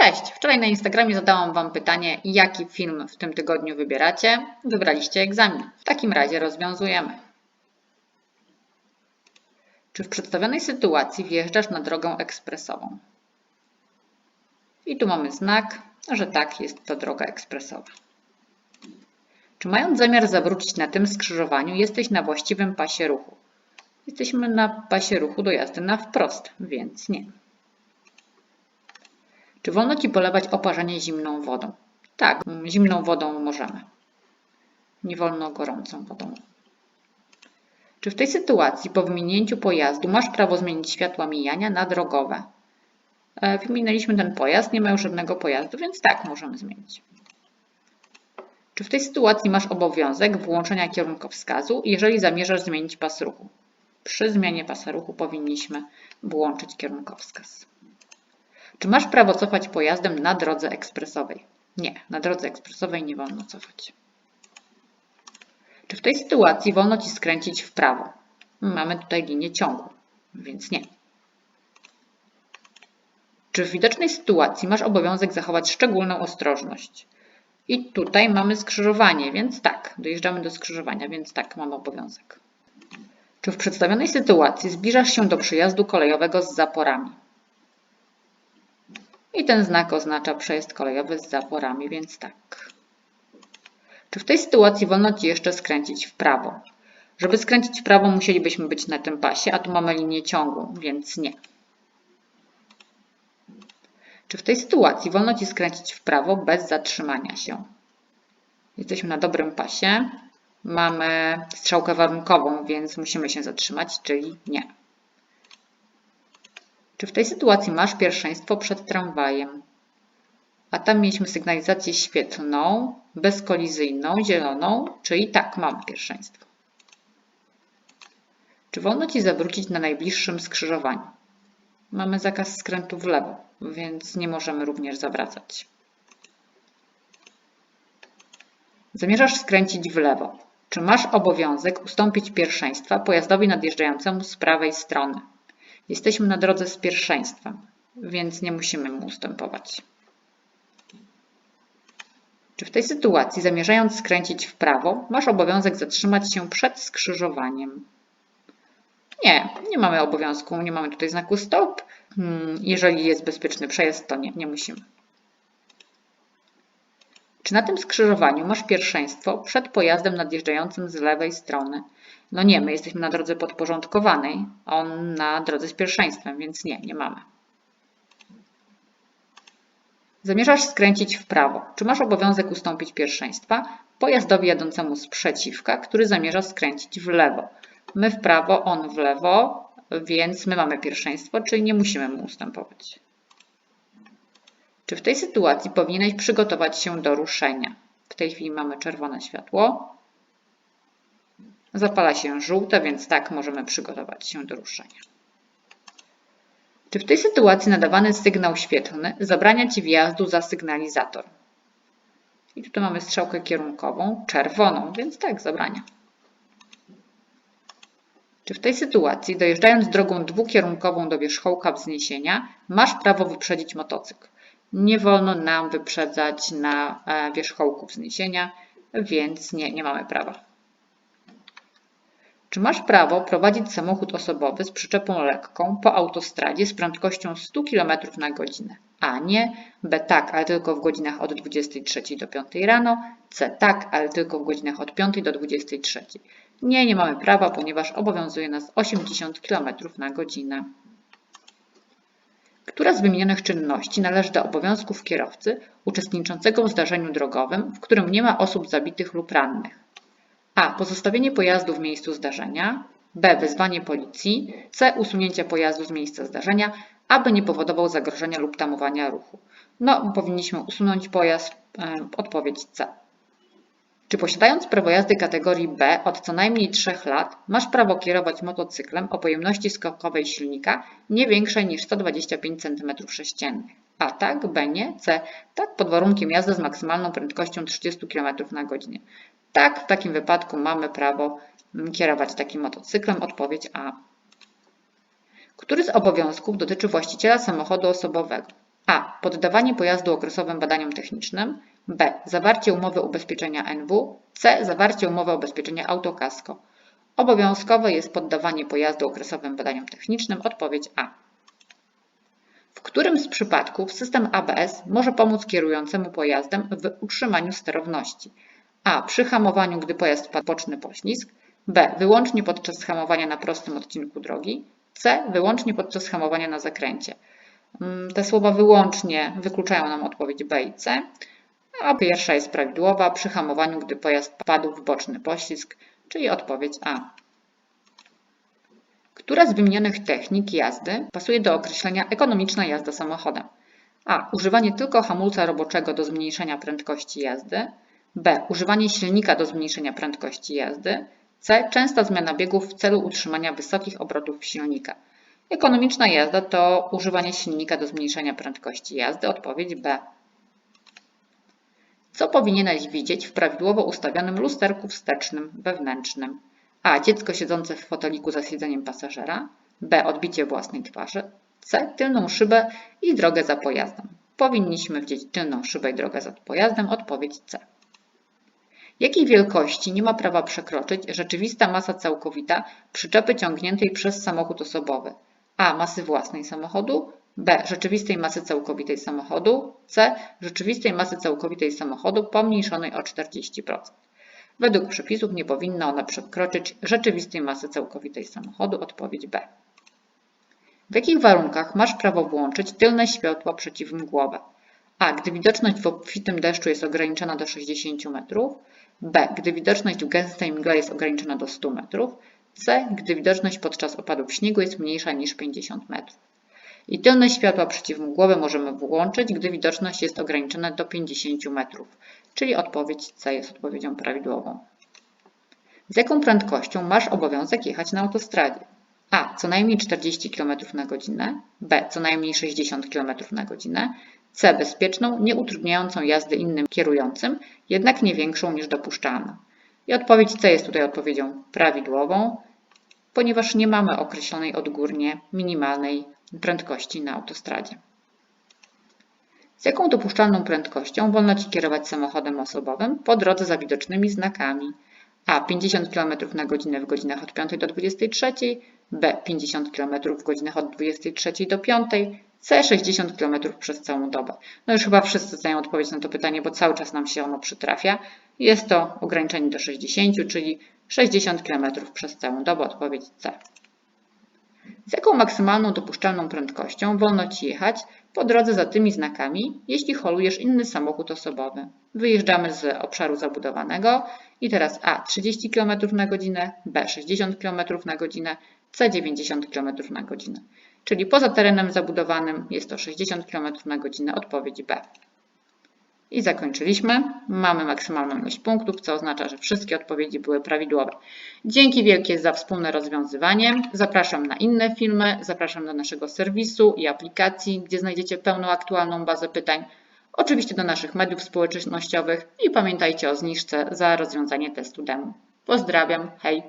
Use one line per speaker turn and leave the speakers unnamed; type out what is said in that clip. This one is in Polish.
Cześć! Wczoraj na Instagramie zadałam Wam pytanie, jaki film w tym tygodniu wybieracie. Wybraliście egzamin. W takim razie rozwiązujemy. Czy w przedstawionej sytuacji wjeżdżasz na drogę ekspresową? I tu mamy znak, że tak, jest to droga ekspresowa. Czy mając zamiar zawrócić na tym skrzyżowaniu, jesteś na właściwym pasie ruchu? Jesteśmy na pasie ruchu do jazdy na wprost, więc nie. Czy wolno Ci polewać oparzenie zimną wodą? Tak, zimną wodą możemy. Nie wolno gorącą wodą. Czy w tej sytuacji po wyminięciu pojazdu masz prawo zmienić światła mijania na drogowe? E, Wyminęliśmy ten pojazd, nie ma już żadnego pojazdu, więc tak, możemy zmienić. Czy w tej sytuacji masz obowiązek włączenia kierunkowskazu, jeżeli zamierzasz zmienić pas ruchu? Przy zmianie pasa ruchu powinniśmy włączyć kierunkowskaz. Czy masz prawo cofać pojazdem na drodze ekspresowej? Nie, na drodze ekspresowej nie wolno cofać. Czy w tej sytuacji wolno Ci skręcić w prawo? Mamy tutaj linię ciągu, więc nie. Czy w widocznej sytuacji masz obowiązek zachować szczególną ostrożność? I tutaj mamy skrzyżowanie, więc tak, dojeżdżamy do skrzyżowania, więc tak, mamy obowiązek. Czy w przedstawionej sytuacji zbliżasz się do przejazdu kolejowego z zaporami? I ten znak oznacza przejazd kolejowy z zaporami, więc tak. Czy w tej sytuacji wolno Ci jeszcze skręcić w prawo? Żeby skręcić w prawo musielibyśmy być na tym pasie, a tu mamy linię ciągu, więc nie. Czy w tej sytuacji wolno Ci skręcić w prawo bez zatrzymania się? Jesteśmy na dobrym pasie. Mamy strzałkę warunkową, więc musimy się zatrzymać, czyli nie. Czy w tej sytuacji masz pierwszeństwo przed tramwajem? A tam mieliśmy sygnalizację świetlną, bezkolizyjną, zieloną, czyli tak, mamy pierwszeństwo. Czy wolno Ci zawrócić na najbliższym skrzyżowaniu? Mamy zakaz skrętu w lewo, więc nie możemy również zawracać. Zamierzasz skręcić w lewo. Czy masz obowiązek ustąpić pierwszeństwa pojazdowi nadjeżdżającemu z prawej strony? Jesteśmy na drodze z pierwszeństwem, więc nie musimy mu ustępować. Czy w tej sytuacji, zamierzając skręcić w prawo, masz obowiązek zatrzymać się przed skrzyżowaniem? Nie, nie mamy obowiązku, nie mamy tutaj znaku stop. Hmm, Jeżeli jest bezpieczny przejazd, to nie, nie musimy. Czy na tym skrzyżowaniu masz pierwszeństwo przed pojazdem nadjeżdżającym z lewej strony? No nie, my jesteśmy na drodze podporządkowanej, on na drodze z pierwszeństwem, więc nie, nie mamy. Zamierzasz skręcić w prawo. Czy masz obowiązek ustąpić pierwszeństwa pojazdowi jadącemu z przeciwka, który zamierza skręcić w lewo? My w prawo, on w lewo, więc my mamy pierwszeństwo, czyli nie musimy mu ustępować. Czy w tej sytuacji powinieneś przygotować się do ruszenia? W tej chwili mamy czerwone światło. Zapala się żółte, więc tak możemy przygotować się do ruszenia. Czy w tej sytuacji nadawany sygnał świetlny zabrania Ci wjazdu za sygnalizator? I tutaj mamy strzałkę kierunkową, czerwoną, więc tak, zabrania. Czy w tej sytuacji, dojeżdżając drogą dwukierunkową do wierzchołka wzniesienia, masz prawo wyprzedzić motocykl? Nie wolno nam wyprzedzać na e, wierzchołku wzniesienia, więc nie, nie mamy prawa. Czy masz prawo prowadzić samochód osobowy z przyczepą lekką po autostradzie z prędkością 100 km na godzinę? A nie, B tak, ale tylko w godzinach od 23 do 5 rano, C tak, ale tylko w godzinach od 5 do 23. Nie, nie mamy prawa, ponieważ obowiązuje nas 80 km na godzinę. Która z wymienionych czynności należy do obowiązków kierowcy uczestniczącego w zdarzeniu drogowym, w którym nie ma osób zabitych lub rannych? A. Pozostawienie pojazdu w miejscu zdarzenia. B. Wezwanie policji. C. Usunięcie pojazdu z miejsca zdarzenia, aby nie powodował zagrożenia lub tamowania ruchu. No, powinniśmy usunąć pojazd. Odpowiedź C. Czy posiadając prawo jazdy kategorii B od co najmniej 3 lat, masz prawo kierować motocyklem o pojemności skokowej silnika nie większej niż 125 cm3? A tak, B nie, C tak pod warunkiem jazdy z maksymalną prędkością 30 km na godzinę. Tak, w takim wypadku mamy prawo kierować takim motocyklem. Odpowiedź A. Który z obowiązków dotyczy właściciela samochodu osobowego? A. Poddawanie pojazdu okresowym badaniom technicznym. B. Zawarcie umowy ubezpieczenia NW. C. Zawarcie umowy ubezpieczenia autokasko. Obowiązkowe jest poddawanie pojazdu okresowym badaniom technicznym. Odpowiedź A. W którym z przypadków system ABS może pomóc kierującemu pojazdem w utrzymaniu sterowności? A. Przy hamowaniu, gdy pojazd wpadł boczny poślizg. B. Wyłącznie podczas hamowania na prostym odcinku drogi. C. Wyłącznie podczas hamowania na zakręcie. Mm, Te słowa wyłącznie wykluczają nam odpowiedź B i C, a pierwsza jest prawidłowa przy hamowaniu, gdy pojazd wpadł w boczny poślizg, czyli odpowiedź A. Która z wymienionych technik jazdy pasuje do określenia ekonomiczna jazda samochodem? A. Używanie tylko hamulca roboczego do zmniejszenia prędkości jazdy. B. Używanie silnika do zmniejszenia prędkości jazdy. C. Częsta zmiana biegów w celu utrzymania wysokich obrotów silnika. Ekonomiczna jazda to używanie silnika do zmniejszenia prędkości jazdy. Odpowiedź B. Co powinieneś widzieć w prawidłowo ustawionym lusterku wstecznym wewnętrznym? A. Dziecko siedzące w foteliku za siedzeniem pasażera. B. Odbicie własnej twarzy. C. Tylną szybę i drogę za pojazdem. Powinniśmy widzieć tylną szybę i drogę za pojazdem. Odpowiedź C. Jakiej wielkości nie ma prawa przekroczyć rzeczywista masa całkowita przyczepy ciągniętej przez samochód osobowy? A. Masy własnej samochodu. B. Rzeczywistej masy całkowitej samochodu. C. Rzeczywistej masy całkowitej samochodu pomniejszonej o 40%. Według przepisów nie powinna ona przekroczyć rzeczywistej masy całkowitej samochodu. Odpowiedź B. W jakich warunkach masz prawo włączyć tylne światła przeciwmgłowe? A. Gdy widoczność w obfitym deszczu jest ograniczona do 60 metrów. B. Gdy widoczność w gęstej mgle jest ograniczona do 100 metrów. C. Gdy widoczność podczas opadów śniegu jest mniejsza niż 50 metrów. I tylne światła przeciwmgłowe możemy włączyć, gdy widoczność jest ograniczona do 50 metrów, czyli odpowiedź C jest odpowiedzią prawidłową. Z jaką prędkością masz obowiązek jechać na autostradzie? A. Co najmniej 40 km na godzinę. B. Co najmniej 60 km na godzinę. C. Bezpieczną, nie utrudniającą jazdy innym kierującym, jednak nie większą niż dopuszczalna. I odpowiedź C jest tutaj odpowiedzią prawidłową, ponieważ nie mamy określonej odgórnie minimalnej prędkości na autostradzie. Z jaką dopuszczalną prędkością wolno Ci kierować samochodem osobowym po drodze za widocznymi znakami? A. 50 km na godzinę w godzinach od 5 do 23, B. 50 km w godzinach od 23 do 5, C. 60 km przez całą dobę. No już chyba wszyscy znają odpowiedź na to pytanie, bo cały czas nam się ono przytrafia. Jest to ograniczenie do 60, czyli 60 km przez całą dobę. Odpowiedź C. Z jaką maksymalną dopuszczalną prędkością wolno Ci jechać po drodze za tymi znakami, jeśli holujesz inny samochód osobowy? Wyjeżdżamy z obszaru zabudowanego i teraz A 30 km na godzinę, B 60 km na godzinę, C 90 km na godzinę. Czyli poza terenem zabudowanym jest to 60 km na godzinę, odpowiedź B. I zakończyliśmy. Mamy maksymalną ilość punktów, co oznacza, że wszystkie odpowiedzi były prawidłowe. Dzięki wielkie za wspólne rozwiązywanie. Zapraszam na inne filmy, zapraszam do naszego serwisu i aplikacji, gdzie znajdziecie pełną aktualną bazę pytań. Oczywiście do naszych mediów społecznościowych i pamiętajcie o zniżce za rozwiązanie testu demo. Pozdrawiam, hej!